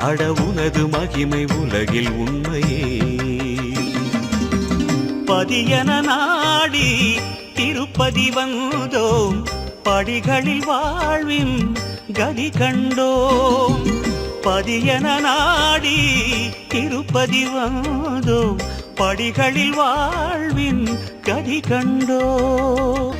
அட உனது மகிமை உலகில் உண்மையே. பதியன நாடி திருப்பதி வந்தோம் படிகளில் வாழ்வின் கதி கண்டோம். பதியன நாடி திருப்பதி வந்தோம் படிகளில் வாழ்வின் கதி கண்டோம்.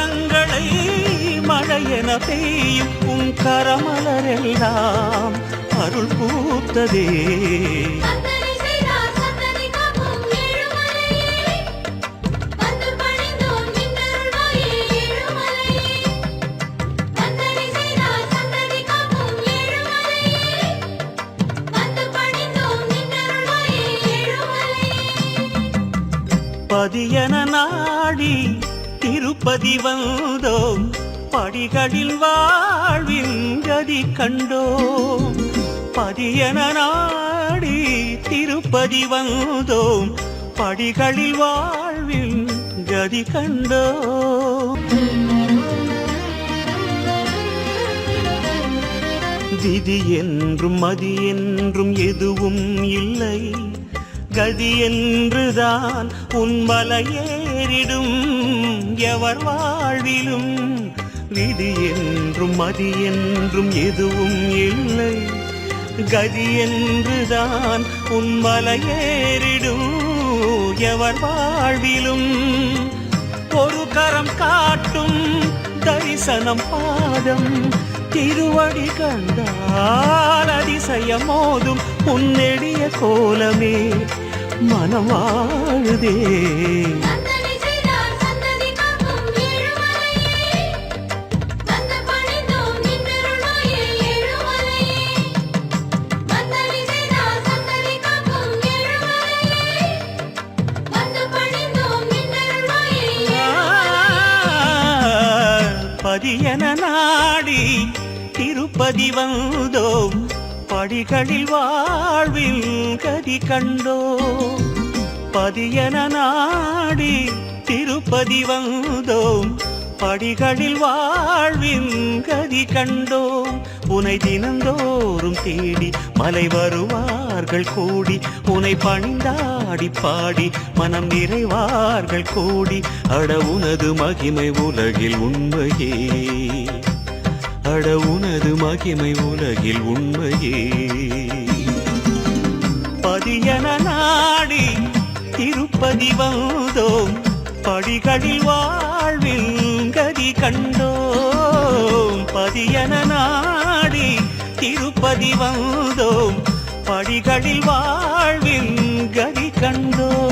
மழையென பெய்யும் உன் கரமலரெல்லாம் அருள் பூத்ததே. பதியன நாடி திருப்பதி வந்தோம். படிகளில் வாழ்வின் கதி கண்டோம். பதியன நாடி திருப்பதி வந்தோம். படிகளில் வாழ்வின் கதி கண்டோம். விதி என்றும் மதி என்றும் எதுவும் இல்லை. கதி என்றுதான் உன்மலை ஏறிடும் எவர் வாழ்விலும் விதி என்றும் மதி என்றும் எதுவும் இல்லை. கதி என்றுதான் உன்மலை ஏறிடும் எவர் வாழ்விலும் ஒரு கரம் காட்டும் தரிசனம் பாதம். திருவடி கண்டால் அதிசயமோதும் உன்னெடிய கோலமே. மனவாழுதே சந்தனை பதியன நாடி திருப்பதி வந்தோம். படிகளில் வாழ்வில் கதி கண்டோம். பதியன நாடி திருப்பதி வந்தோம். படிகளில் வாழ்வின் கதி கண்டோம். உனை தினந்தோறும் தேடி மலை வருவார்கள் கூடி உனை பணிந்தாடி பாடி மனம் நிறைவார்கள் கூடி அட உனது மகிமை உலகில் உண்மையே. அட உனது மகிமை உலகில் உண்மையே. பதியன நாடி திருப்பதி வந்தோம் படிகளில் வாழ்வில் கதி கண்டோம். பதியன நாடி பதி வந்தோம் படிகளில் வாழ்வின் கதி கண்டோம்.